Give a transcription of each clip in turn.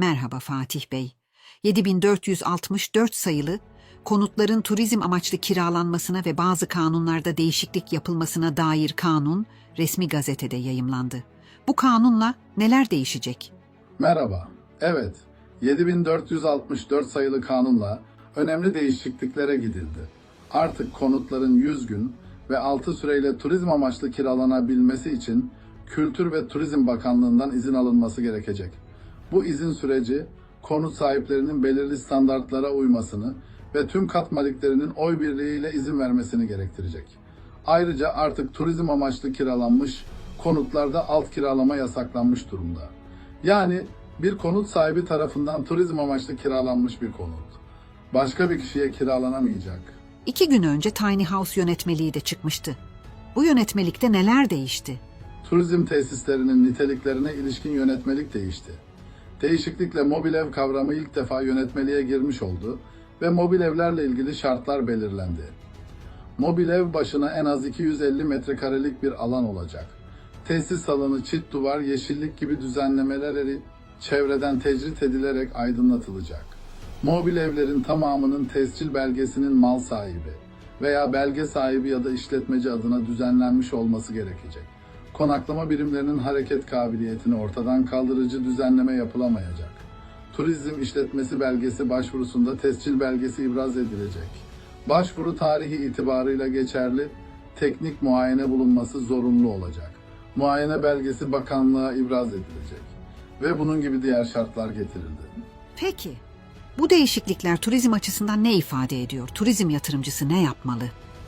Merhaba Fatih Bey. 7464 sayılı konutların turizm amaçlı kiralanmasına ve bazı kanunlarda değişiklik yapılmasına dair kanun resmi gazetede yayımlandı. Bu kanunla neler değişecek? Merhaba. Evet, 7464 sayılı kanunla önemli değişikliklere gidildi. Artık konutların 100 gün ve 6 süreyle turizm amaçlı kiralanabilmesi için Kültür ve Turizm Bakanlığı'ndan izin alınması gerekecek. Bu izin süreci konut sahiplerinin belirli standartlara uymasını ve tüm kat maliklerinin oy birliğiyle izin vermesini gerektirecek. Ayrıca artık turizm amaçlı kiralanmış konutlarda alt kiralama yasaklanmış durumda. Yani bir konut sahibi tarafından turizm amaçlı kiralanmış bir konut. Başka bir kişiye kiralanamayacak. İki gün önce Tiny House yönetmeliği de çıkmıştı. Bu yönetmelikte neler değişti? Turizm tesislerinin niteliklerine ilişkin yönetmelik değişti. Değişiklikle mobil ev kavramı ilk defa yönetmeliğe girmiş oldu ve mobil evlerle ilgili şartlar belirlendi. Mobil ev başına en az 250 metrekarelik bir alan olacak. Tesis alanı çit duvar, yeşillik gibi düzenlemeleri çevreden tecrit edilerek aydınlatılacak. Mobil evlerin tamamının tescil belgesinin mal sahibi veya belge sahibi ya da işletmeci adına düzenlenmiş olması gerekecek. Konaklama birimlerinin hareket kabiliyetini ortadan kaldırıcı düzenleme yapılamayacak. Turizm işletmesi belgesi başvurusunda tescil belgesi ibraz edilecek. Başvuru tarihi itibarıyla geçerli, teknik muayene bulunması zorunlu olacak. Muayene belgesi bakanlığa ibraz edilecek. Ve bunun gibi diğer şartlar getirildi. Peki, bu değişiklikler turizm açısından ne ifade ediyor? Turizm yatırımcısı ne yapmalı?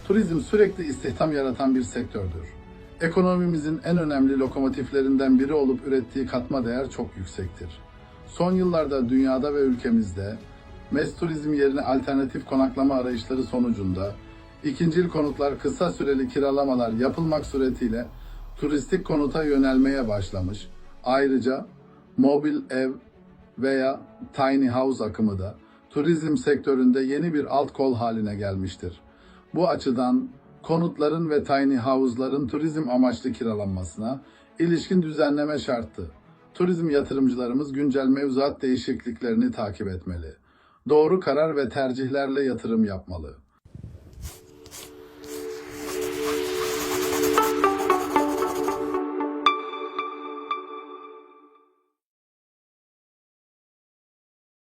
Turizm sürekli istihdam yaratan bir sektördür. Ekonomimizin en önemli lokomotiflerinden biri olup ürettiği katma değer çok yüksektir. Son yıllarda dünyada ve ülkemizde mes turizm yerine alternatif konaklama arayışları sonucunda ikincil konutlar kısa süreli kiralamalar yapılmak suretiyle turistik konuta yönelmeye başlamış. Ayrıca mobil ev veya tiny house akımı da turizm sektöründe yeni bir alt kol haline gelmiştir. Bu açıdan konutların ve tiny house'ların turizm amaçlı kiralanmasına ilişkin düzenleme şarttı. Turizm yatırımcılarımız güncel mevzuat değişikliklerini takip etmeli. Doğru karar ve tercihlerle yatırım yapmalı.